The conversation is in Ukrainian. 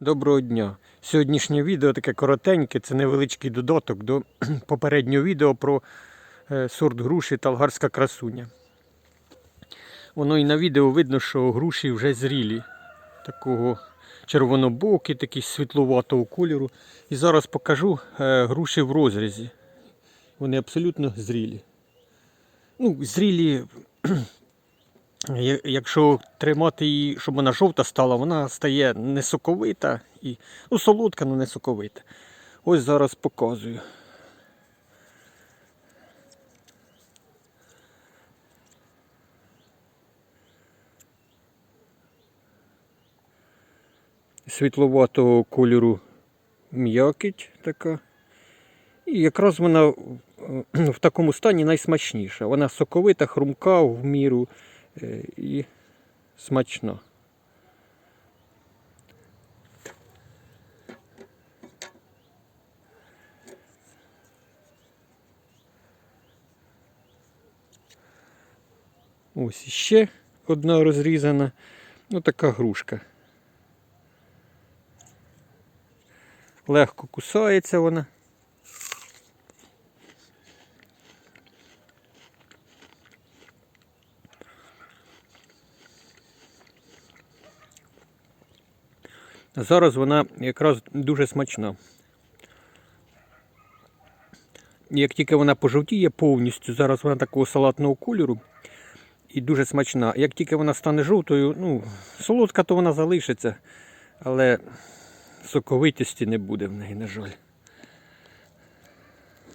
Доброго дня! Сьогоднішнє відео таке коротеньке, це невеличкий додаток до попереднього відео про е, сорт груші Талгарська красуня. Воно і на відео видно, що груші вже зрілі, такого червонобокі, такі світловатого кольору. І зараз покажу е, груші в розрізі. Вони абсолютно зрілі. Ну, зрілі Якщо тримати її, щоб вона жовта стала, вона стає не соковита і ну, солодка, але не соковита. Ось зараз показую. Світловатого кольору м'якіть така. І якраз вона е, в такому стані найсмачніша. Вона соковита, хрумка в міру і смачна. Ось іще одна розрізана. Ну така грушка. Легко кусається вона. Зараз вона якраз дуже смачна. Як тільки вона пожовтіє повністю, зараз вона такого салатного кольору і дуже смачна. Як тільки вона стане жовтою, ну, солодка, то вона залишиться, але соковитості не буде в неї, на жаль.